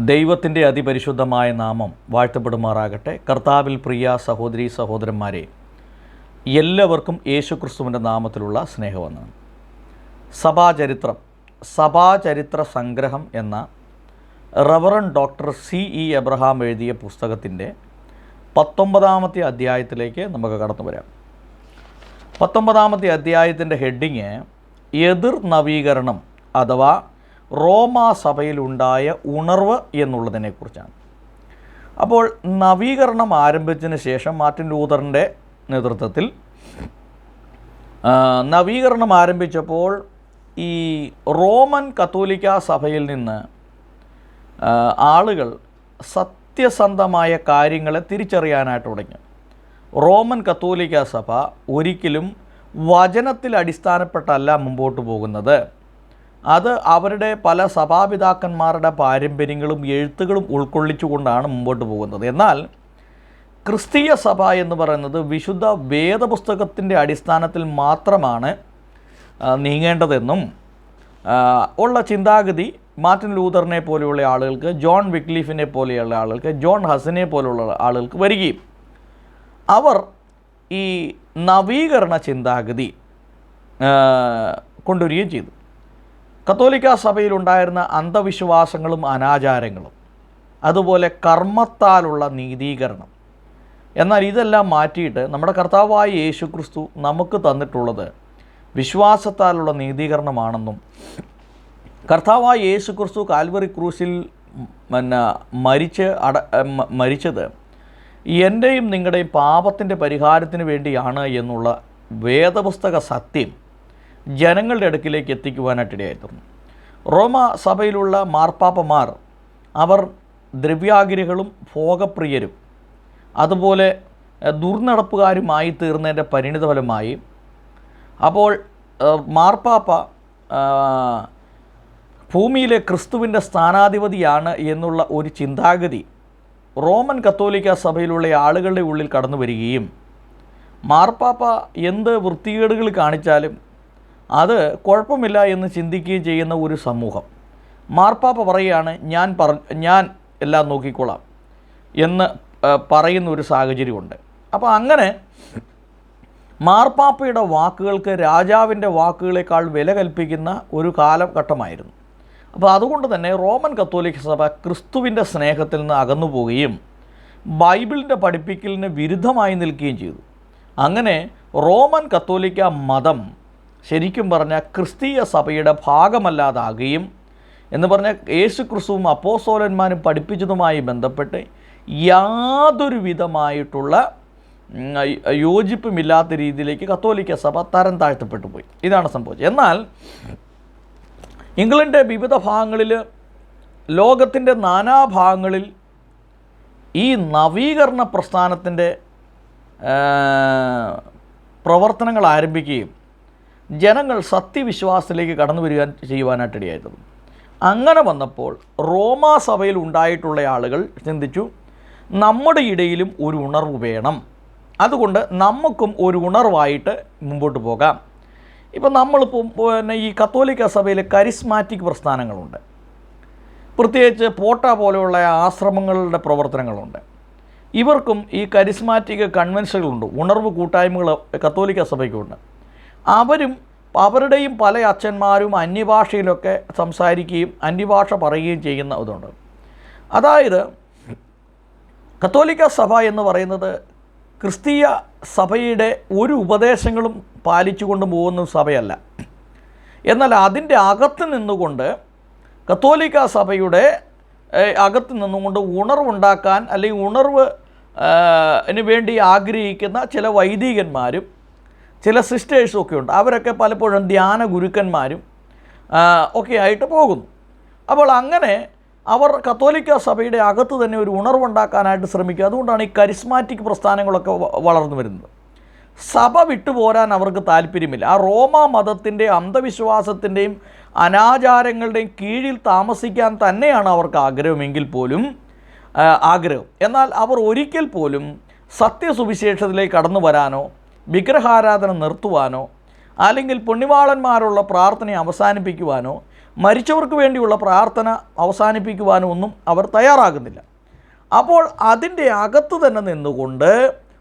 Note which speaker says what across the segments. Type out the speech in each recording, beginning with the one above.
Speaker 1: ദൈവത്തിന്റെ അതിപരിശുദ്ധമായ നാമം വാഴ്ത്തപ്പെടുമാറാകട്ടെ. കർത്താവിൽ പ്രിയ സഹോദരി സഹോദരന്മാരെ എല്ലാവർക്കും യേശുക്രിസ്തുവിന്റെ നാമത്തിലുള്ള സ്നേഹവന്ദനം. സഭാചരിത്രം സഭാചരിത്ര സംഗ്രഹം എന്ന reverend doctor C E Abraham എഴുതിയ പുസ്തകത്തിന്റെ പത്തൊമ്പതാമത്തെ അധ്യായത്തിലേക്ക് നമുക്ക് കടന്നു വരാം. പത്തൊമ്പതാമത്തെ അധ്യായത്തിന്റെ ഹെഡിങ് എതിർ നവീകരണം അഥവാ റോമാ സഭയിലുണ്ടായ ഉണർവ് എന്നുള്ളതിനെക്കുറിച്ചാണ്. അപ്പോൾ നവീകരണം ആരംഭിച്ചതിന് ശേഷം മാർട്ടിൻ ലൂതറിന്റെ നേതൃത്വത്തിൽ നവീകരണം ആരംഭിച്ചപ്പോൾ ഈ റോമൻ കത്തോലിക്ക സഭയിൽ നിന്ന് ആളുകൾ സത്യസന്ധമായ കാര്യങ്ങളെ തിരിച്ചറിയാനായിട്ട് തുടങ്ങി. റോമൻ കത്തോലിക്ക സഭ ഒരിക്കലും വചനത്തിൽ അടിസ്ഥാനപ്പെട്ടല്ല മുമ്പോട്ട് പോകുന്നത്. അത് അവരുടെ പല സഭാപിതാക്കന്മാരുടെ പാരമ്പര്യങ്ങളും എഴുത്തുകളും ഉൾക്കൊള്ളിച്ചുകൊണ്ടാണ് മുമ്പോട്ട് പോകുന്നത്. എന്നാൽ ക്രിസ്തീയ സഭ എന്ന് പറയുന്നത് വിശുദ്ധ വേദപുസ്തകത്തിന്റെ അടിസ്ഥാനത്തിൽ മാത്രമാണ് നീങ്ങേണ്ടതെന്നും ഉള്ള ചിന്താഗതി മാർട്ടിൻ ലൂതറിനെ പോലെയുള്ള ആളുകൾക്ക് ജോൺ വിക്ലീഫിനെ പോലെയുള്ള ആളുകൾക്ക് ജോൺ ഹസനെ പോലെയുള്ള ആളുകൾക്ക് വരികയും അവർ ഈ നവീകരണ ചിന്താഗതി കൊണ്ടുവരികയും ചെയ്തു. കത്തോലിക്ക സഭയിലുണ്ടായിരുന്ന അന്ധവിശ്വാസങ്ങളും അനാചാരങ്ങളും അതുപോലെ കർമ്മത്താലുള്ള നീതീകരണം. എന്നാൽ ഇതെല്ലാം മാറ്റിയിട്ട് നമ്മുടെ കർത്താവായ യേശു ക്രിസ്തു നമുക്ക് തന്നിട്ടുള്ളത് വിശ്വാസത്താലുള്ള നീതീകരണമാണെന്നും കർത്താവായ യേശു ക്രിസ്തു കാൽവറി ക്രൂസിൽ പിന്നെ മരിച്ച് അട മരിച്ചത് എന്റെയും നിങ്ങളുടെയും പാപത്തിന്റെ പരിഹാരത്തിന് വേണ്ടിയാണ് എന്നുള്ള വേദപുസ്തക സത്യം ജനങ്ങളുടെ അടുക്കിലേക്ക് എത്തിക്കുവാനായിട്ടിടയായിരുന്നു റോമ സഭയിലുള്ള മാർപ്പാപ്പമാർ അവർ ദ്രവ്യാഗ്രഹികളും ഭോഗപ്രിയരും അതുപോലെ ദുർനടപ്പുകാരുമായി തീർന്നതിന്റെ പരിണിതഫലമായി അപ്പോൾ മാർപ്പാപ്പ ഭൂമിയിലെ ക്രിസ്തുവിന്റെ സ്ഥാനാധിപതിയാണ് എന്നുള്ള ഒരു ചിന്താഗതി റോമൻ കത്തോലിക്ക സഭയിലുള്ള ആളുകളുടെ ഉള്ളിൽ കടന്നു വരികയും മാർപ്പാപ്പ എന്ത് വൃത്തികേടുകൾ കാണിച്ചാലും അത് കുഴപ്പമില്ല എന്ന് ചിന്തിക്കുകയും ചെയ്യുന്ന ഒരു സമൂഹം. മാർപ്പാപ്പ പറയുകയാണ് ഞാൻ പറ ഞാൻ എല്ലാം നോക്കിക്കോളാം എന്ന് പറയുന്ന ഒരു സാഹചര്യമുണ്ട്. അപ്പോൾ അങ്ങനെ മാർപ്പാപ്പയുടെ വാക്കുകൾക്ക് രാജാവിന്റെ വാക്കുകളേക്കാൾ വില കൽപ്പിക്കുന്ന ഒരു കാലഘട്ടമായിരുന്നു. അപ്പോൾ അതുകൊണ്ട് തന്നെ റോമൻ കത്തോലിക്ക സഭ ക്രിസ്തുവിന്റെ സ്നേഹത്തിൽ നിന്ന് അകന്നു പോവുകയും ബൈബിളിന്റെ പഠിപ്പിക്കലിന് വിരുദ്ധമായി നിൽക്കുകയും ചെയ്തു. അങ്ങനെ റോമൻ കത്തോലിക്ക മതം ശരിക്കും പറഞ്ഞാൽ ക്രിസ്തീയ സഭയുടെ ഭാഗമല്ലാതാകുകയും എന്ന് പറഞ്ഞാൽ യേശു ക്രിസ്തുവും അപ്പോസോലന്മാരും പഠിപ്പിച്ചതുമായി ബന്ധപ്പെട്ട് യാതൊരു വിധമായിട്ടുള്ള യോജിപ്പുമില്ലാത്ത രീതിയിലേക്ക് കത്തോലിക്ക സഭ തരം താഴ്ത്തപ്പെട്ടു പോയി. ഇതാണ് സംഭവിച്ചത്. എന്നാൽ ഇംഗ്ലണ്ട് വിവിധ ഭാഗങ്ങളിൽ ലോകത്തിന്റെ നാനാഭാഗങ്ങളിൽ ഈ നവീകരണ പ്രസ്ഥാനത്തിന്റെ പ്രവർത്തനങ്ങൾ ആരംഭിക്കുകയും ജനങ്ങൾ സത്യവിശ്വാസത്തിലേക്ക് കടന്നു വരിക ചെയ്യുവാനായിട്ടിടയായിരുന്നു അങ്ങനെ വന്നപ്പോൾ റോമാ സഭയിൽ ഉണ്ടായിട്ടുള്ള ആളുകൾ ചിന്തിച്ചു നമ്മുടെ ഇടയിലും ഒരു ഉണർവ് വേണം. അതുകൊണ്ട് നമുക്കും ഒരു ഉണർവായിട്ട് മുമ്പോട്ട് പോകാം. ഇപ്പം നമ്മളിപ്പോൾ പിന്നെ ഈ കത്തോലിക്ക സഭയിൽ കരിസ്മാറ്റിക് പ്രസ്ഥാനങ്ങളുണ്ട്. പ്രത്യേകിച്ച് പോട്ട പോലെയുള്ള ആശ്രമങ്ങളുടെ പ്രവർത്തനങ്ങളുണ്ട്. ഇവർക്കും ഈ കരിസ്മാറ്റിക് കൺവെൻഷനുകളുണ്ട് ഉണർവ് കൂട്ടായ്മകൾ കത്തോലിക്ക സഭയ്ക്കുണ്ട്. അവരും അവരുടെയും പല അച്ഛന്മാരും അന്യഭാഷയിലൊക്കെ സംസാരിക്കുകയും അന്യഭാഷ പറയുകയും ചെയ്യുന്ന ഇതുണ്ട്. അതായത് കത്തോലിക്ക സഭ എന്ന് പറയുന്നത് ക്രിസ്തീയ സഭയുടെ ഒരു ഉപദേശങ്ങളും പാലിച്ചുകൊണ്ട് പോകുന്ന സഭയല്ല. എന്നാൽ അതിന്റെ അകത്ത് നിന്നുകൊണ്ട് കത്തോലിക്ക സഭയുടെ അകത്ത് നിന്നുകൊണ്ട് ഉണർവുണ്ടാക്കാൻ അല്ലെങ്കിൽ ഉണർവ് വേണ്ടി ആഗ്രഹിക്കുന്ന ചില വൈദികന്മാരും ചില സിസ്റ്റേഴ്സും ഒക്കെ ഉണ്ട്. അവരൊക്കെ പലപ്പോഴും ധ്യാന ഗുരുക്കന്മാരും ഒക്കെ ആയിട്ട് പോകുന്നു. അപ്പോൾ അങ്ങനെ അവർ കത്തോലിക്ക സഭയുടെ അകത്ത് തന്നെ ഒരു ഉണർവുണ്ടാക്കാനായിട്ട് ശ്രമിക്കുക. അതുകൊണ്ടാണ് ഈ കരിസ്മാറ്റിക് പ്രസ്ഥാനങ്ങളൊക്കെ വളർന്നു വരുന്നത്. സഭ വിട്ടുപോരാൻ അവർക്ക് താല്പര്യമില്ല. ആ റോമ മതത്തിന്റെ അന്ധവിശ്വാസത്തിന്റെയും അനാചാരങ്ങളുടെയും കീഴിൽ താമസിക്കാൻ തന്നെയാണ് അവർക്ക് ആഗ്രഹമെങ്കിൽ പോലും ആഗ്രഹം. എന്നാൽ അവർ ഒരിക്കൽ പോലും സത്യസുവിശേഷത്തിലേക്ക് കടന്നു വരാനോ വിഗ്രഹാരാധന നിർത്തുവാനോ അല്ലെങ്കിൽ പുണ്യവാളന്മാരുള്ള പ്രാർത്ഥനയെ അവസാനിപ്പിക്കുവാനോ മരിച്ചവർക്ക് വേണ്ടിയുള്ള പ്രാർത്ഥന അവസാനിപ്പിക്കുവാനോ ഒന്നും അവർ തയ്യാറാകുന്നില്ല. അപ്പോൾ അതിന്റെ അകത്ത് തന്നെ നിന്നുകൊണ്ട്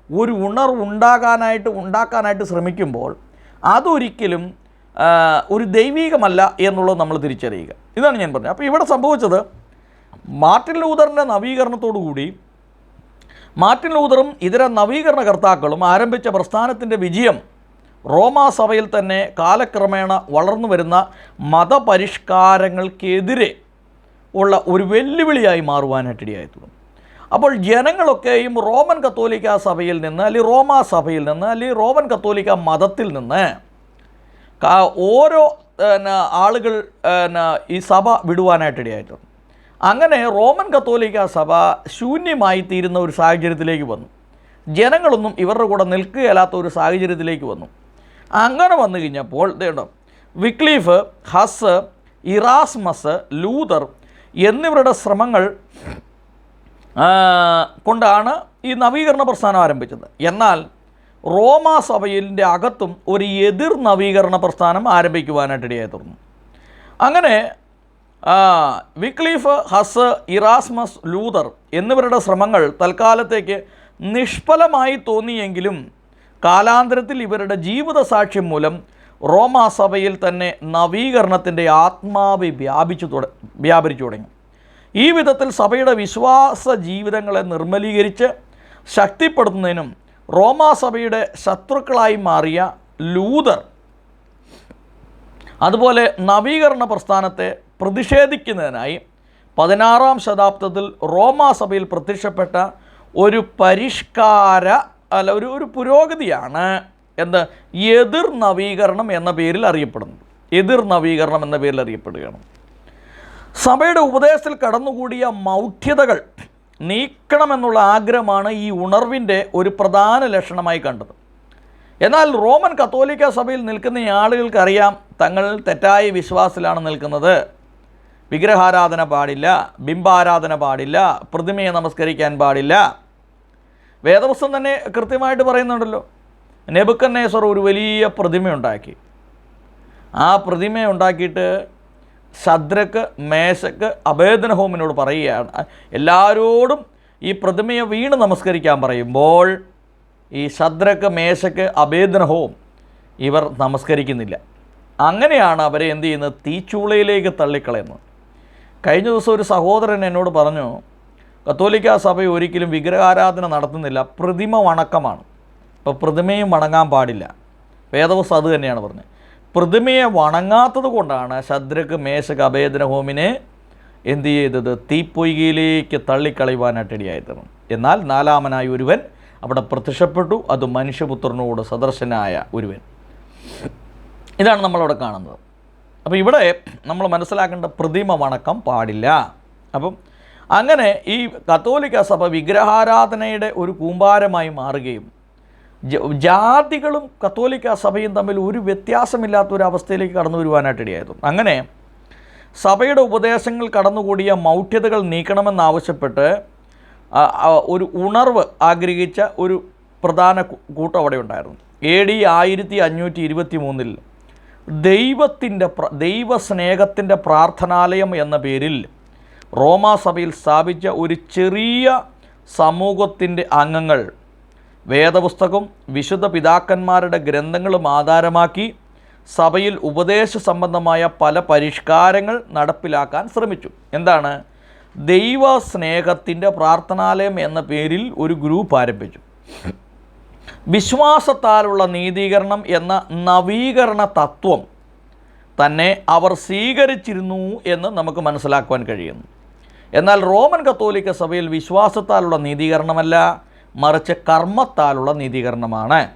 Speaker 1: ഒരു ഉണർവ് ഉണ്ടാകാനായിട്ട് ഉണ്ടാക്കാനായിട്ട് ശ്രമിക്കുമ്പോൾ അതൊരിക്കലും ഒരു ദൈവീകമല്ല എന്നുള്ളത് നമ്മൾ തിരിച്ചറിയുക. ഇതാണ് ഞാൻ പറഞ്ഞത്. അപ്പോൾ ഇവിടെ സംഭവിച്ചത് മാർട്ടിൻ ലൂതറിന്റെ നവീകരണത്തോടു കൂടി മാർട്ടിൻ ലൂതറും ഇതര നവീകരണ കർത്താക്കളും ആരംഭിച്ച പ്രസ്ഥാനത്തിന്റെ വിജയം റോമാ സഭയിൽ തന്നെ കാലക്രമേണ വളർന്നു വരുന്ന മതപരിഷ്കാരങ്ങൾക്കെതിരെ ഉള്ള ഒരു വെല്ലുവിളിയായി മാറുവാനായിട്ടിടയായി തുടങ്ങും. അപ്പോൾ ജനങ്ങളൊക്കെയും റോമൻ കത്തോലിക്ക സഭയിൽ നിന്ന് അല്ലെങ്കിൽ റോമാ സഭയിൽ നിന്ന് അല്ലെങ്കിൽ റോമൻ കത്തോലിക്ക മതത്തിൽ നിന്ന് ഓരോ ആളുകൾ ഈ സഭ വിടുവാനായിട്ടിടയായിട്ടുണ്ട് അങ്ങനെ റോമൻ കത്തോലിക്ക സഭ ശൂന്യമായി തീരുന്ന ഒരു സാഹചര്യത്തിലേക്ക് വന്നു. ജനങ്ങളൊന്നും ഇവരുടെ കൂടെ നിൽക്കുകയല്ലാത്ത ഒരു സാഹചര്യത്തിലേക്ക് വന്നു. അങ്ങനെ വന്നു കഴിഞ്ഞപ്പോൾ ഇതേണ്ടോ വിക്ലീഫ് ഹസ് ഇറാസ്മസ് ലൂതർ എന്നിവരുടെ ശ്രമങ്ങൾ കൊണ്ടാണ് ഈ നവീകരണ പ്രസ്ഥാനം ആരംഭിച്ചത്. എന്നാൽ റോമാ സഭയിലിന്റെ അകത്തും ഒരു എതിർ നവീകരണ പ്രസ്ഥാനം ആരംഭിക്കുവാനായിട്ടിടയായി തീർന്നു. അങ്ങനെ വിക്ലീഫ് ഹസ് ഇറാസ്മസ് ലൂതർ എന്നിവരുടെ ശ്രമങ്ങൾ തൽക്കാലത്തേക്ക് നിഷ്ഫലമായി തോന്നിയെങ്കിലും കാലാന്തരത്തിൽ ഇവരുടെ ജീവിത സാക്ഷ്യം മൂലം റോമാ സഭയിൽ തന്നെ നവീകരണത്തിന്റെ ആത്മാവ് വ്യാപിച്ചു തുട വ്യാപരിച്ചു തുടങ്ങി. ഈ വിധത്തിൽ സഭയുടെ വിശ്വാസ ജീവിതങ്ങളെ നിർമ്മലീകരിച്ച് ശക്തിപ്പെടുത്തുന്നതിനും റോമാ സഭയുടെ ശത്രുക്കളായി മാറിയ ലൂതർ അതുപോലെ നവീകരണ പ്രസ്ഥാനത്തെ പ്രതിഷേധിക്കുന്നതിനായി പതിനാറാം ശതാബ്ദത്തിൽ റോമാ സഭയിൽ പ്രത്യക്ഷപ്പെട്ട ഒരു പരിഷ്കാര അല്ല ഒരു ഒരു പുരോഗതിയാണ് എന്ത് എതിർ നവീകരണം എന്ന പേരിൽ അറിയപ്പെടുന്നത് എതിർ നവീകരണം എന്ന പേരിൽ അറിയപ്പെടുകയാണ്. സഭയുടെ ഉപദേശത്തിൽ കടന്നുകൂടിയ മൗഢ്യതകൾ നീക്കണമെന്നുള്ള ആഗ്രഹമാണ് ഈ ഉണർവിന്റെ ഒരു പ്രധാന ലക്ഷണമായി കണ്ടത്. എന്നാൽ റോമൻ കത്തോലിക്ക സഭയിൽ നിൽക്കുന്ന ആളുകൾക്കറിയാം തങ്ങൾ തെറ്റായ വിശ്വാസത്തിലാണ് നിൽക്കുന്നത്. വിഗ്രഹാരാധന പാടില്ല ബിംബാരാധന പാടില്ല പ്രതിമയെ നമസ്കരിക്കാൻ പാടില്ല. വേദപുസ്തകം തന്നെ കൃത്യമായിട്ട് പറയുന്നുണ്ടല്ലോ നെബുക്കന്നേസർ ഒരു വലിയ പ്രതിമ ഉണ്ടാക്കി. ആ പ്രതിമ ഉണ്ടാക്കിയിട്ട് ശദ്രക്ക് മേശക്ക് അഭേദനഹോമിനോട് പറയുകയാണ്. എല്ലാവരോടും ഈ പ്രതിമയെ വീണ് നമസ്കരിക്കാൻ പറയുമ്പോൾ ഈ ശദ്രക്ക് മേശക്ക് അഭേദനഹോം ഇവർ നമസ്കരിക്കുന്നില്ല. അങ്ങനെയാണ് അവരെ എന്ത് ചെയ്യുന്നത്? തീച്ചൂളയിലേക്ക് തള്ളിക്കളയുന്നത്. കഴിഞ്ഞ ദിവസം ഒരു സഹോദരൻ എന്നോട് പറഞ്ഞു കത്തോലിക്ക സഭ ഒരിക്കലും വിഗ്രഹാരാധന നടത്തുന്നില്ല. പ്രതിമ വണക്കമാണ്. അപ്പോൾ പ്രതിമയും വണങ്ങാൻ പാടില്ല. വേദവസ് അത് തന്നെയാണ് പറഞ്ഞത് പ്രതിമയെ വണങ്ങാത്തത് കൊണ്ടാണ് ശദ്രക്ക് മേശക്ക് അഭേദന ഹോമിനെ എന്ത് ചെയ്തത്? തീപ്പൊയ്കയിലേക്ക് തള്ളിക്കളയുവാനായിട്ട് ഇടയായിരുന്നു എന്നാൽ നാലാമനായ ഒരുവൻ അവിടെ പ്രത്യക്ഷപ്പെട്ടു. അത് മനുഷ്യപുത്രനോട് സദർശനായ ഒരുവൻ. ഇതാണ് നമ്മളവിടെ കാണുന്നത്. അപ്പോൾ ഇവിടെ നമ്മൾ മനസ്സിലാക്കേണ്ട പ്രതിമ വണക്കം പാടില്ല. അപ്പം അങ്ങനെ ഈ കത്തോലിക്ക സഭ വിഗ്രഹാരാധനയുടെ ഒരു കൂമ്പാരമായി മാറുകയും ജാതികളും കത്തോലിക്ക സഭയും തമ്മിൽ ഒരു വ്യത്യാസമില്ലാത്ത ഒരു അവസ്ഥയിലേക്ക് കടന്നു വരുവാനായിട്ട് ഇടയായിരുന്നു അങ്ങനെ സഭയുടെ ഉപദേശങ്ങൾ കടന്നുകൂടിയ മൗഢ്യതകൾ നീക്കണമെന്നാവശ്യപ്പെട്ട് ഒരു ഉണർവ് ആഗ്രഹിച്ച ഒരു പ്രധാന കൂട്ടം അവിടെ ഉണ്ടായിരുന്നു. എ ഡി ആയിരത്തി അഞ്ഞൂറ്റി ഇരുപത്തി മൂന്നിൽ ദൈവത്തിന്റെ ദൈവസ്നേഹത്തിന്റെ പ്രാർത്ഥനാലയം എന്ന പേരിൽ റോമാസഭയിൽ സ്ഥാപിച്ച ഒരു ചെറിയ സമൂഹത്തിന്റെ അംഗങ്ങൾ വേദപുസ്തകം വിശുദ്ധ പിതാക്കന്മാരുടെ ഗ്രന്ഥങ്ങളും ആധാരമാക്കി സഭയിൽ ഉപദേശ സംബന്ധമായ പല പരിഷ്കാരങ്ങൾ നടപ്പിലാക്കാൻ ശ്രമിച്ചു. എന്താണ്? ദൈവ സ്നേഹത്തിന്റെ പ്രാർത്ഥനാലയം എന്ന പേരിൽ ഒരു ഗ്രൂപ്പ് ആരംഭിച്ചു. വിശ്വാസത്താലുള്ള നീതീകരണം എന്ന നവീകരണ തത്വം തന്നെ അവർ സ്വീകരിച്ചിരുന്നു എന്ന് നമുക്ക് മനസ്സിലാക്കുവാൻ കഴിയുന്നു. എന്നാൽ റോമൻ കത്തോലിക്ക സഭയിൽ വിശ്വാസത്താലുള്ള നീതീകരണമല്ല മറിച്ച് കർമ്മത്താലുള്ള നീതീകരണമാണ്.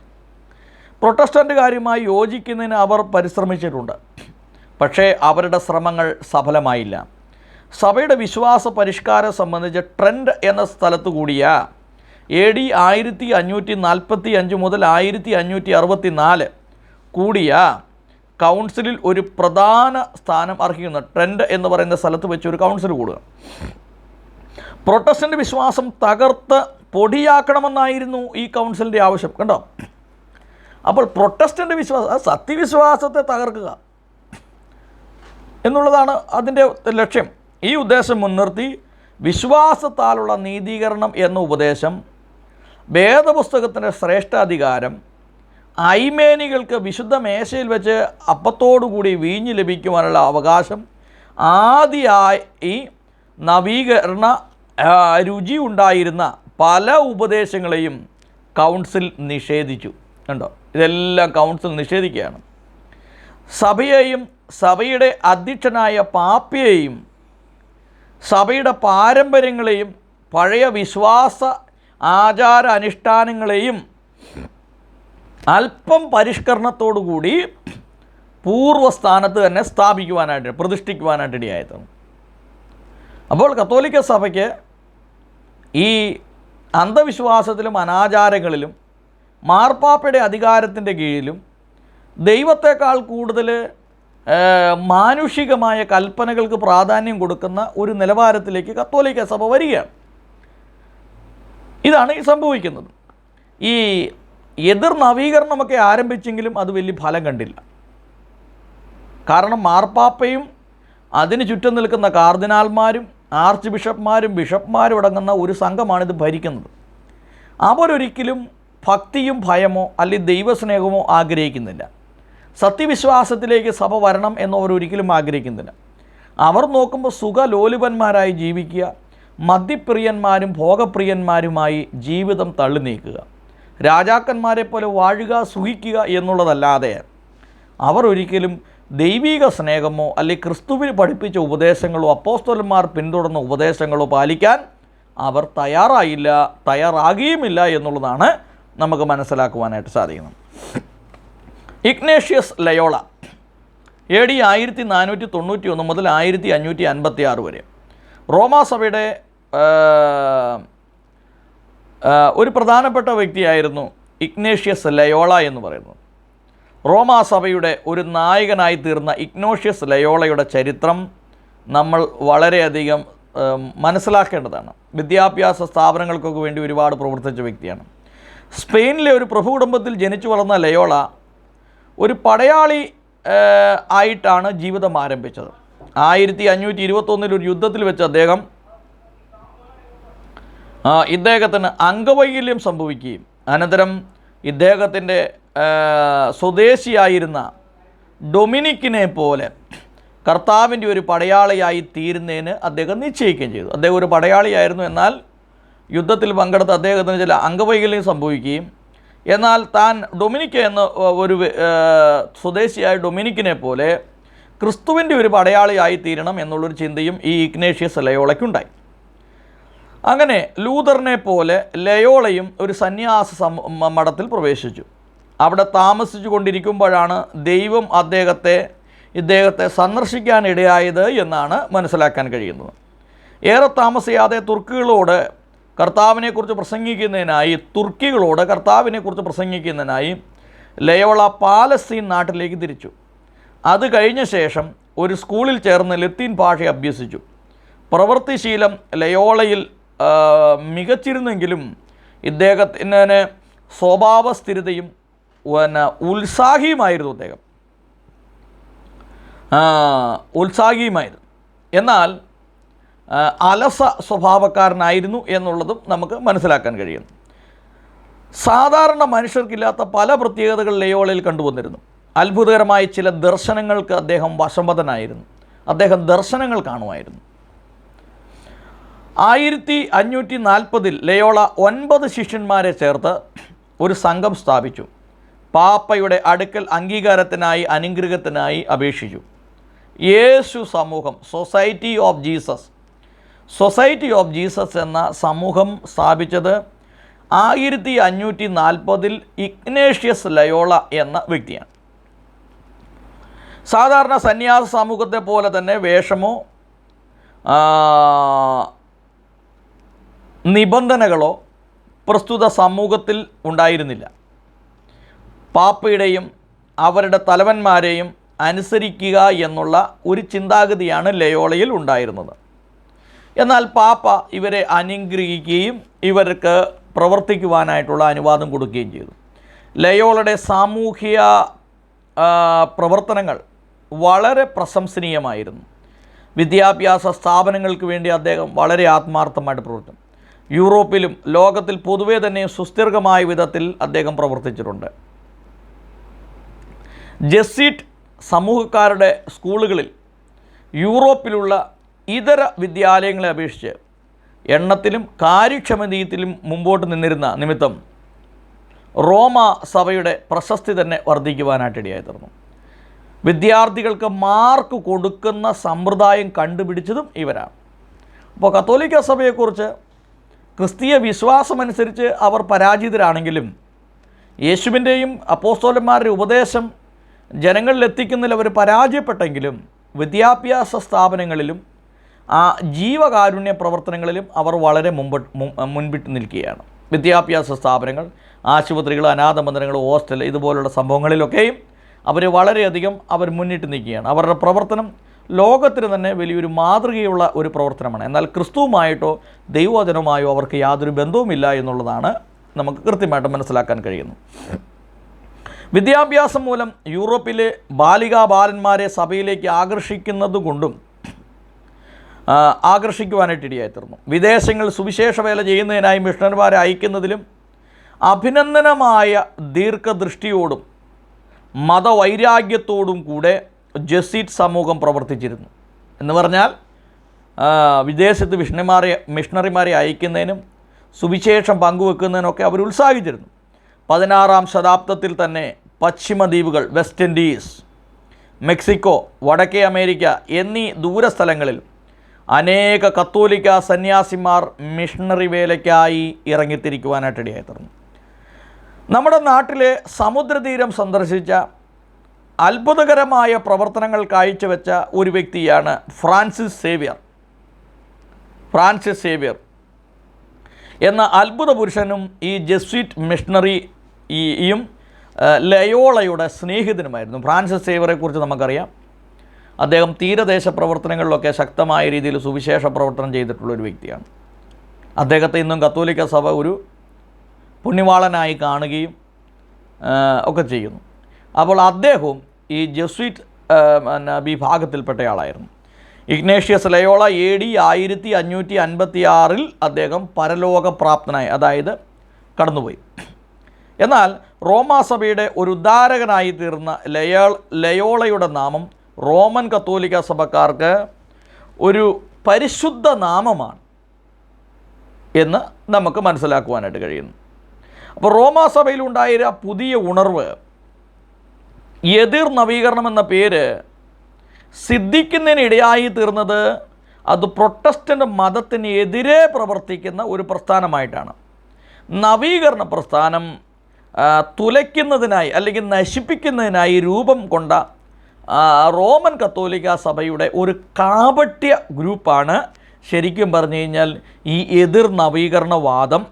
Speaker 1: പ്രൊട്ടസ്റ്റന്റുകാരുമായി യോജിക്കുന്നതിന് അവർ പരിശ്രമിച്ചിട്ടുണ്ട്. പക്ഷേ അവരുടെ ശ്രമങ്ങൾ സഫലമായില്ല. സഭയുടെ വിശ്വാസ പരിഷ്കാരം സംബന്ധിച്ച് ട്രെൻഡ് എന്ന സ്ഥലത്തു കൂടിയ എ ഡി ആയിരത്തി അഞ്ഞൂറ്റി നാൽപ്പത്തി അഞ്ച് മുതൽ ആയിരത്തി അഞ്ഞൂറ്റി അറുപത്തി നാല് കൂടിയ കൗൺസിലിൽ ഒരു പ്രധാന സ്ഥാനം അർഹിക്കുന്ന ട്രെൻഡ് എന്ന് പറയുന്ന സ്ഥലത്ത് വെച്ച് ഒരു കൗൺസിൽ കൂടുക. പ്രൊട്ടസ്റ്റന്റ് വിശ്വാസം തകർത്ത് പൊടിയാക്കണമെന്നായിരുന്നു ഈ കൗൺസിലിന്റെ ആവശ്യം കണ്ടോ? അപ്പോൾ പ്രൊട്ടസ്റ്റന്റ് വിശ്വാസം സത്യവിശ്വാസത്തെ തകർക്കുക എന്നുള്ളതാണ് അതിന്റെ ലക്ഷ്യം. ഈ ഉദ്ദേശം മുൻനിർത്തി വിശ്വാസത്താലുള്ള നീതീകരണം എന്ന ഉപദേശം വേദപുസ്തകത്തിന്റെ ശ്രേഷ്ഠാധികാരം ഐമേനികൾക്ക് വിശുദ്ധ മേശയിൽ വെച്ച് അപ്പത്തോടുകൂടി വീഞ്ഞ് ലഭിക്കുവാനുള്ള അവകാശം ആദ്യമായി നവീകരണ രുചി ഉണ്ടായിരുന്ന പല ഉപദേശങ്ങളെയും കൗൺസിൽ നിഷേധിച്ചു. കണ്ടോ? ഇതെല്ലാം കൗൺസിൽ നിഷേധിക്കുകയാണ്. സഭയെയും സഭയുടെ അധ്യക്ഷനായ പാപ്പയെയും സഭയുടെ പാരമ്പര്യങ്ങളെയും പഴയ വിശ്വാസ ആചാര അനുഷ്ഠാനങ്ങളെയും അല്പം പരിഷ്കരണത്തോടുകൂടി പൂർവസ്ഥാനത്ത് തന്നെ സ്ഥാപിക്കുവാനായിട്ട് പ്രതിഷ്ഠിക്കുവാനായിട്ട് ഇടയായത് അപ്പോൾ കത്തോലിക്ക സഭയ്ക്ക് ഈ അന്ധവിശ്വാസത്തിലും അനാചാരങ്ങളിലും മാർപ്പാപ്പയുടെ അധികാരത്തിന്റെ കീഴിലും ദൈവത്തെക്കാൾ കൂടുതൽ മാനുഷികമായ കൽപ്പനകൾക്ക് പ്രാധാന്യം കൊടുക്കുന്ന ഒരു നിലവാരത്തിലേക്ക് കത്തോലിക്ക സഭ വരികയാണ്. ഇതാണ് ഈ സംഭവിക്കുന്നത്. ഈ എതിർ നവീകരണമൊക്കെ ആരംഭിച്ചെങ്കിലും അത് വലിയ ഫലം കണ്ടില്ല. കാരണം മാർപ്പാപ്പയും അതിന് ചുറ്റും നിൽക്കുന്ന കാർദിനാൽമാരും ആർച്ച് ബിഷപ്പ്മാരും ബിഷപ്പ്മാരും അടങ്ങുന്ന ഒരു സംഘമാണിത് ഭരിക്കുന്നത്. അവരൊരിക്കലും ഭക്തിയും ഭയമോ അല്ലെങ്കിൽ ദൈവസ്നേഹമോ ആഗ്രഹിക്കുന്നില്ല. സത്യവിശ്വാസത്തിലേക്ക് സഭ വരണം എന്നവരൊരിക്കലും ആഗ്രഹിക്കുന്നില്ല. അവർ നോക്കുമ്പോൾ സുഖലോലുപന്മാരായി ജീവിക്കുക മദ്യപ്രിയന്മാരും ഭോഗപ്രിയന്മാരുമായി ജീവിതം തള്ളി നീക്കുക രാജാക്കന്മാരെ പോലെ വാഴുക സുഖിക്കുക എന്നുള്ളതല്ലാതെ അവർ ഒരിക്കലും ദൈവീക സ്നേഹമോ അല്ലെങ്കിൽ ക്രിസ്തുവിന് പഠിപ്പിച്ച ഉപദേശങ്ങളോ അപ്പോസ്തലന്മാർ പിന്തുടർന്ന ഉപദേശങ്ങളോ പാലിക്കാൻ അവർ തയ്യാറായില്ല തയ്യാറാകുകയുമില്ല എന്നുള്ളതാണ് നമുക്ക് മനസ്സിലാക്കുവാനായിട്ട് സാധിക്കുന്നത്. ഇഗ്നേഷ്യസ് ലയോള എ ഡി ആയിരത്തി നാനൂറ്റി തൊണ്ണൂറ്റി ഒന്ന് മുതൽ ആയിരത്തി അഞ്ഞൂറ്റി അൻപത്തി ആറ് വരെ റോമാസഭയുടെ ഒരു പ്രധാനപ്പെട്ട വ്യക്തിയായിരുന്നു ഇഗ്നേഷ്യസ് ലയോള എന്ന് പറയുന്നത്. റോമാസഭയുടെ ഒരു നായകനായി തീർന്ന ഇഗ്നോഷ്യസ് ലയോളയുടെ ചരിത്രം നമ്മൾ വളരെയധികം മനസ്സിലാക്കേണ്ടതാണ്. വിദ്യാഭ്യാസ സ്ഥാപനങ്ങൾക്കൊക്കെ വേണ്ടി ഒരുപാട് പ്രവർത്തിച്ച വ്യക്തിയാണ്. സ്പെയിനിലെ ഒരു പ്രഭു കുടുംബത്തിൽ ജനിച്ചു വളർന്ന ലയോള ഒരു പടയാളി ആയിട്ടാണ് ജീവിതം ആരംഭിച്ചത്. ആയിരത്തി അഞ്ഞൂറ്റി ഇരുപത്തൊന്നിൽ ഒരു യുദ്ധത്തിൽ വെച്ച് അദ്ദേഹം ഇദ്ദേഹത്തിന് അംഗവൈകല്യം സംഭവിക്കുകയും അനന്തരം ഇദ്ദേഹത്തിന്റെ സ്വദേശിയായിരുന്ന ഡൊമിനിക്കിനെ പോലെ കർത്താവിന്റെ ഒരു പടയാളിയായി തീരുന്നതിന് അദ്ദേഹം നിശ്ചയിക്കുകയും ചെയ്തു. അദ്ദേഹം ഒരു പടയാളിയായിരുന്നു. എന്നാൽ യുദ്ധത്തിൽ പങ്കെടുത്ത അദ്ദേഹത്തിന് ചില അംഗവൈകല്യം സംഭവിക്കുകയും എന്നാൽ താൻ ഡൊമിനിക്ക എന്ന ഒരു സ്വദേശിയായ ഡൊമിനിക്കിനെ പോലെ ക്രിസ്തുവിന്റെ ഒരു പടയാളിയായി തീരണം എന്നുള്ളൊരു ചിന്തയും ഈ ഇഗ്നേഷ്യസ് ലയോളയ്ക്കുണ്ടായി അങ്ങനെ ലൂതറിനെ പോലെ ലയോളയും ഒരു സന്യാസ മഠത്തിൽ പ്രവേശിച്ചു. അവിടെ താമസിച്ചു കൊണ്ടിരിക്കുമ്പോഴാണ് ദൈവം അദ്ദേഹത്തെ ഇദ്ദേഹത്തെ സന്ദർശിക്കാൻ ഇടയായത് എന്നാണ് മനസ്സിലാക്കാൻ കഴിയുന്നത്. ഏറെ താമസിയാതെ തുർക്കികളോട് കർത്താവിനെക്കുറിച്ച് പ്രസംഗിക്കുന്നതിനായി തുർക്കികളോട് കർത്താവിനെക്കുറിച്ച് പ്രസംഗിക്കുന്നതിനായി ലയോള പാലസ്തീൻ നാട്ടിലേക്ക് തിരിച്ചു. അത് കഴിഞ്ഞ ശേഷം ഒരു സ്കൂളിൽ ചേർന്ന് ലത്തീൻ ഭാഷ അഭ്യസിച്ചു. പ്രവൃത്തിശീലം ലയോളയിൽ മികച്ചിരുന്നെങ്കിലും ഇദ്ദേഹത്തിന് സ്വഭാവ സ്ഥിരതയും പിന്നെ ഉത്സാഹിയുമായിരുന്നു അദ്ദേഹം. ഉത്സാഹിയുമായിരുന്നു. എന്നാൽ അലസ സ്വഭാവക്കാരനായിരുന്നു എന്നുള്ളതും നമുക്ക് മനസ്സിലാക്കാൻ കഴിയും. സാധാരണ മനുഷ്യർക്കില്ലാത്ത പല പ്രത്യേകതകൾ ലയോളയിൽ കണ്ടുവന്നിരുന്നു. അത്ഭുതകരമായ ചില ദർശനങ്ങൾക്ക് അദ്ദേഹം വശംവദനായിരുന്നു അദ്ദേഹം ദർശനങ്ങൾ കാണുമായിരുന്നു. ആയിരത്തി അഞ്ഞൂറ്റി നാൽപ്പതിൽ ലയോള ഒൻപത് ശിഷ്യന്മാരെ ചേർത്ത് ഒരു സംഘം സ്ഥാപിച്ചു. പാപ്പയുടെ അടുക്കൽ അംഗീകാരത്തിനായി അനുഗ്രഹത്തിനായി അപേക്ഷിച്ചു. യേശു സമൂഹം society of Jesus society of Jesus എന്ന സമൂഹം സ്ഥാപിച്ചത് ആയിരത്തി അഞ്ഞൂറ്റി നാൽപ്പതിൽ ഇഗ്നേഷ്യസ് ലയോള എന്ന വ്യക്തിയാണ്. സാധാരണ സന്യാസ സമൂഹത്തെ പോലെ തന്നെ വേഷമോ നിബന്ധനകളോ പ്രസ്തുത സമൂഹത്തിൽ ഉണ്ടായിരുന്നില്ല. പാപ്പയുടെയും അവരുടെ തലവന്മാരെയും അനുസരിക്കുക എന്നുള്ള ഒരു ചിന്താഗതിയാണ് ലയോളയിൽ ഉണ്ടായിരുന്നത്. എന്നാൽ പാപ്പ ഇവരെ അനുഗ്രഹിക്കുകയും ഇവർക്ക് പ്രവർത്തിക്കുവാനായിട്ടുള്ള അനുവാദം കൊടുക്കുകയും ചെയ്തു. ലയോളയുടെ സാമൂഹിക പ്രവർത്തനങ്ങൾ വളരെ പ്രശംസനീയമായിരുന്നു. വിദ്യാഭ്യാസ സ്ഥാപനങ്ങൾക്ക് വേണ്ടി അദ്ദേഹം വളരെ ആത്മാർത്ഥമായിട്ട് പ്രവർത്തിച്ചു. യൂറോപ്പിലും ലോകത്തിൽ പൊതുവേ തന്നെ സുസ്ഥിരമായ വിധത്തിൽ അദ്ദേഹം പ്രവർത്തിച്ചിട്ടുണ്ട്. ജെസീറ്റ് സമൂഹക്കാരുടെ സ്കൂളുകളിൽ യൂറോപ്പിലുള്ള ഇതര വിദ്യാലയങ്ങളെ അപേക്ഷിച്ച് എണ്ണത്തിലും കാര്യക്ഷമതയിലും മുമ്പോട്ട് നിന്നിരുന്ന നിമിത്തം റോമ സഭയുടെ പ്രശസ്തി തന്നെ വർദ്ധിക്കുവാനായിട്ടിടയായി വിദ്യാർത്ഥികൾക്ക് മാർക്ക് കൊടുക്കുന്ന സമ്പ്രദായം കണ്ടുപിടിച്ചതും ഇവരാണ്. അപ്പോൾ കത്തോലിക്ക സഭയെക്കുറിച്ച് ക്രിസ്തീയ വിശ്വാസമനുസരിച്ച് അവർ പരാജിതരാണെങ്കിലും യേശുവിന്റെയും അപ്പോസ്തോലന്മാരുടെ ഉപദേശം ജനങ്ങളിൽ എത്തിക്കുന്നതിൽ അവർ പരാജയപ്പെട്ടെങ്കിലും വിദ്യാഭ്യാസ സ്ഥാപനങ്ങളിലും ആ ജീവകാരുണ്യ പ്രവർത്തനങ്ങളിലും അവർ വളരെ മുമ്പ് മുൻപിട്ട് നിൽക്കുകയാണ്. വിദ്യാഭ്യാസ സ്ഥാപനങ്ങൾ ആശുപത്രികൾ അനാഥ മന്ദിരങ്ങൾ ഹോസ്റ്റൽ ഇതുപോലുള്ള സംഭവങ്ങളിലൊക്കെയും അവർ വളരെയധികം അവർ മുന്നിട്ട് നിൽക്കുകയാണ്. അവരുടെ പ്രവർത്തനം ലോകത്തിന് തന്നെ വലിയൊരു മാതൃകയുള്ള ഒരു പ്രവർത്തനമാണ്. എന്നാൽ ക്രിസ്തുവുമായിട്ടോ ദൈവവചനവുമായോ അവർക്ക് യാതൊരു ബന്ധവുമില്ല എന്നുള്ളതാണ് നമുക്ക് കൃത്യമായിട്ട് മനസ്സിലാക്കാൻ കഴിയുന്നു വിദ്യാഭ്യാസം മൂലം യൂറോപ്പിലെ ബാലികാ ബാലന്മാരെ സഭയിലേക്ക് ആകർഷിക്കുന്നതുകൊണ്ടും ആകർഷിക്കുവാനായിട്ട് ഇടയായിത്തീർന്നു വിദേശങ്ങൾ സുവിശേഷ വേല ചെയ്യുന്നതിനായി മിഷണന്മാരെ അയക്കുന്നതിലും അഭിനന്ദനമായ ദീർഘദൃഷ്ടിയോടും മതവൈരാഗ്യത്തോടും കൂടെ ജസീറ്റ് സമൂഹം പ്രവർത്തിച്ചിരുന്നു. എന്ന് പറഞ്ഞാൽ വിദേശത്ത് മിഷണറിമാരെ മിഷണറിമാരെ അയക്കുന്നതിനും സുവിശേഷം പങ്കുവെക്കുന്നതിനൊക്കെ അവർ ഉത്സാഹിച്ചിരുന്നു. പതിനാറാം ശതാബ്ദത്തിൽ തന്നെ പശ്ചിമ ദ്വീപുകൾ വെസ്റ്റ് ഇൻഡീസ് മെക്സിക്കോ വടക്കേ അമേരിക്ക എന്നീ ദൂരസ്ഥലങ്ങളിൽ അനേക കത്തോലിക്ക സന്യാസിമാർ മിഷണറി വേലയ്ക്കായി ഇറങ്ങിത്തിരിക്കുവാനായിട്ടിടയായി തീർന്നു. നമ്മുടെ നാട്ടിലെ സമുദ്രതീരം സന്ദർശിച്ച അത്ഭുതകരമായ പ്രവർത്തനങ്ങൾ കാഴ്ചവെച്ച ഒരു വ്യക്തിയാണ് ഫ്രാൻസിസ് സേവ്യർ. Francis Xavier. എന്ന അത്ഭുത പുരുഷനും ഈ ജസ്വിറ്റ് മിഷണറി ഈയും ലയോളയുടെ സ്നേഹിതനുമായിരുന്നു. ഫ്രാൻസിസ് സേവ്യറെക്കുറിച്ച് നമുക്കറിയാം. അദ്ദേഹം തീരദേശ പ്രവർത്തനങ്ങളിലൊക്കെ ശക്തമായ രീതിയിൽ സുവിശേഷ പ്രവർത്തനം ചെയ്തിട്ടുള്ള ഒരു വ്യക്തിയാണ്. അദ്ദേഹത്തെ ഇന്നും കത്തോലിക്ക സഭ ഒരു പുണ്യവാളനായി കാണുകയും ഒക്കെ ചെയ്യുന്നു. അപ്പോൾ അദ്ദേഹവും ഈ ജസ്വിറ്റ് പിന്നെ വിഭാഗത്തിൽപ്പെട്ടയാളായിരുന്നു ഇഗ്നേഷ്യസ് ലയോള എ ഡി ആയിരത്തി അഞ്ഞൂറ്റി അൻപത്തി ആറിൽ അദ്ദേഹം പരലോകപ്രാപ്തനായി അതായത് കടന്നുപോയി. എന്നാൽ റോമാസഭയുടെ ഒരു ഉദ്ധാരകനായി തീർന്ന ലയോ ലയോളയുടെ നാമം റോമൻ കത്തോലിക്ക സഭക്കാർക്ക് ഒരു പരിശുദ്ധ നാമമാണ് എന്ന് നമുക്ക് മനസ്സിലാക്കുവാനായിട്ട് കഴിയുന്നു. അപ്പോൾ റോമാസഭയിലുണ്ടായ പുതിയ ഉണർവ് എതിർ നവീകരണം എന്ന പേര് സിദ്ധിക്കുന്നതിനിടയായി തീർന്നത് അത് പ്രൊട്ടസ്റ്റന്റ് മതത്തിനെതിരെ പ്രവർത്തിക്കുന്ന ഒരു പ്രസ്ഥാനമായിട്ടാണ്. നവീകരണ പ്രസ്ഥാനം തുലയ്ക്കുന്നതിനായി അല്ലെങ്കിൽ നശിപ്പിക്കുന്നതിനായി രൂപം കൊണ്ട റോമൻ കത്തോലിക്ക സഭയുടെ ഒരു കാപട്യ ഗ്രൂപ്പാണ്. ശരിക്കും പറഞ്ഞു കഴിഞ്ഞാൽ ഈ എതിർ നവീകരണവാദം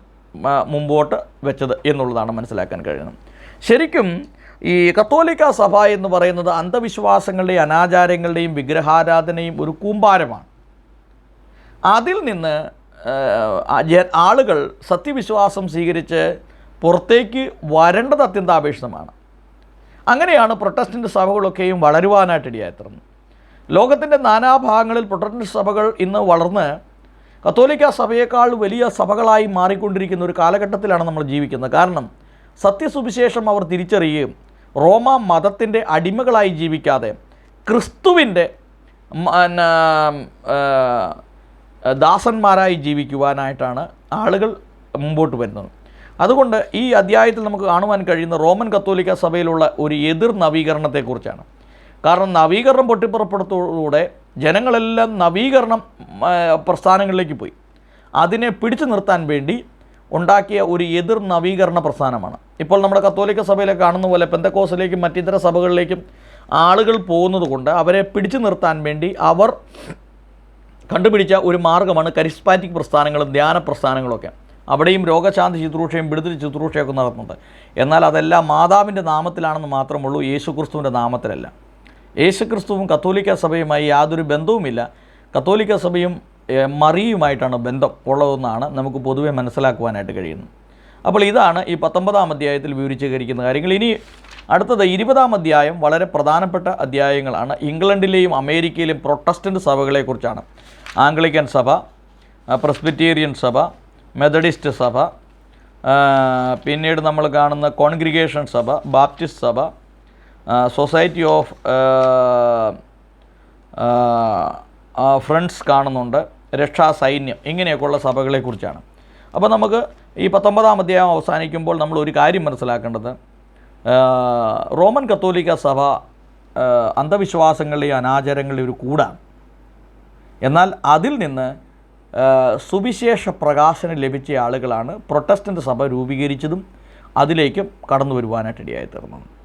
Speaker 1: മുമ്പോട്ട് വെച്ചത് എന്നുള്ളതാണ് മനസ്സിലാക്കാൻ കഴിയുന്നത്. ശരിക്കും ഈ കത്തോലിക്ക സഭ എന്ന് പറയുന്നത് അന്ധവിശ്വാസങ്ങളുടെയും അനാചാരങ്ങളുടെയും വിഗ്രഹാരാധനയും ഒരു കൂമ്പാരമാണ്. അതിൽ നിന്ന് ആളുകൾ സത്യവിശ്വാസം സ്വീകരിച്ച് പുറത്തേക്ക് വരേണ്ടത് അത്യന്താപേക്ഷിതമാണ്. അങ്ങനെയാണ് പ്രൊട്ടസ്റ്റന്റ് സഭകളൊക്കെയും വളരുവാനായിട്ട് വളരുവാനായിട്ടിടയായിത്തീർന്നത് ലോകത്തിന്റെ നാനാഭാഗങ്ങളിൽ പ്രൊട്ടസ്റ്റന്റ് സഭകൾ ഇന്ന് വളർന്ന് കത്തോലിക്ക സഭയേക്കാൾ വലിയ സഭകളായി മാറിക്കൊണ്ടിരിക്കുന്ന ഒരു കാലഘട്ടത്തിലാണ് നമ്മൾ ജീവിക്കുന്നത്. കാരണം സത്യസുവിശേഷം അവർ തിരിച്ചറിയുകയും റോമ മതത്തിന്റെ അടിമകളായി ജീവിക്കാതെ ക്രിസ്തുവിന്റെ ദാസന്മാരായി ജീവിക്കുവാനായിട്ടാണ് ആളുകൾ മുമ്പോട്ട് വരുന്നത്. അതുകൊണ്ട് ഈ അധ്യായത്തിൽ നമുക്ക് കാണുവാൻ കഴിയുന്ന റോമൻ കത്തോലിക്ക സഭയിലുള്ള ഒരു എതിർ നവീകരണത്തെക്കുറിച്ചാണ്. കാരണം നവീകരണം പൊട്ടിപ്പുറപ്പെടുത്തോടുകൂടെ ജനങ്ങളെല്ലാം നവീകരണം പ്രസ്ഥാനങ്ങളിലേക്ക് പോയി. അതിനെ പിടിച്ചു നിർത്താൻ വേണ്ടി ഉണ്ടാക്കിയ ഒരു എതിർ നവീകരണ പ്രസ്ഥാനമാണ്. ഇപ്പോൾ നമ്മുടെ കത്തോലിക്ക സഭയിലെ കാണുന്ന പോലെ പെന്തക്കോസിലേക്കും മറ്റിതര സഭകളിലേക്കും ആളുകൾ പോകുന്നത് കൊണ്ട് അവരെ പിടിച്ചു നിർത്താൻ വേണ്ടി അവർ കണ്ടുപിടിച്ച ഒരു മാർഗമാണ് കരിസ്പാറ്റിക് പ്രസ്ഥാനങ്ങളും ധ്യാന പ്രസ്ഥാനങ്ങളൊക്കെ. അവിടെയും രോഗശാന്തി ശുശ്രൂഷയും വിടുതൽ ശുശ്രൂഷയൊക്കെ നടത്തുന്നുണ്ട്. എന്നാൽ അതെല്ലാം മാതാവിന്റെ നാമത്തിലാണെന്ന് മാത്രമുള്ളൂ യേശുക്രിസ്തുവിന്റെ നാമത്തിലല്ല. യേശുക്രിസ്തുവും കത്തോലിക്ക സഭയുമായി യാതൊരു ബന്ധവുമില്ല. കത്തോലിക്ക സഭയും മറിയുമായിട്ടാണ് ബന്ധം ഉള്ളതെന്നാണ് നമുക്ക് പൊതുവെ മനസ്സിലാക്കുവാനായിട്ട് കഴിയുന്നത്. അപ്പോൾ ഇതാണ് ഈ പത്തൊമ്പതാം അധ്യായത്തിൽ വിവരിച്ചീകരിക്കുന്ന കാര്യങ്ങൾ. ഇനി അടുത്തത് ഇരുപതാം അധ്യായം വളരെ പ്രധാനപ്പെട്ട അധ്യായങ്ങളാണ്. ഇംഗ്ലണ്ടിലെയും അമേരിക്കയിലെയും പ്രൊട്ടസ്റ്റന്റ് സഭകളെക്കുറിച്ചാണ്. ആംഗ്ലിക്കൻ സഭ പ്രസ്ബിറ്റേറിയൻ സഭ മെത്തഡിസ്റ്റ് സഭ പിന്നീട് നമ്മൾ കാണുന്ന കോൺഗ്രിഗേഷൻ സഭ ബാപ്റ്റിസ്റ്റ് സഭ സൊസൈറ്റി ഓഫ് ഫ്രണ്ട്സ് കാണുന്നുണ്ട്. രക്ഷാ സൈന്യം ഇങ്ങനെയൊക്കെയുള്ള സഭകളെക്കുറിച്ചാണ്. അപ്പോൾ നമുക്ക് ഈ പത്തൊമ്പതാം അധ്യായം അവസാനിക്കുമ്പോൾ നമ്മൾ ഒരു കാര്യം മനസ്സിലാക്കേണ്ടത്. റോമൻ കത്തോലിക്ക സഭ അന്ധവിശ്വാസങ്ങളുടെയും അനാചാരങ്ങളുടെയും ഒരു കൂടാണ്. എന്നാൽ അതിൽ നിന്ന് സുവിശേഷ പ്രകാശനം ലഭിച്ച ആളുകളാണ് പ്രൊട്ടസ്റ്റന്റ് സഭ രൂപീകരിച്ചതും അതിലേക്ക് കടന്നു വരുവാനായിട്ട് ഇടയായി തീർന്നത്.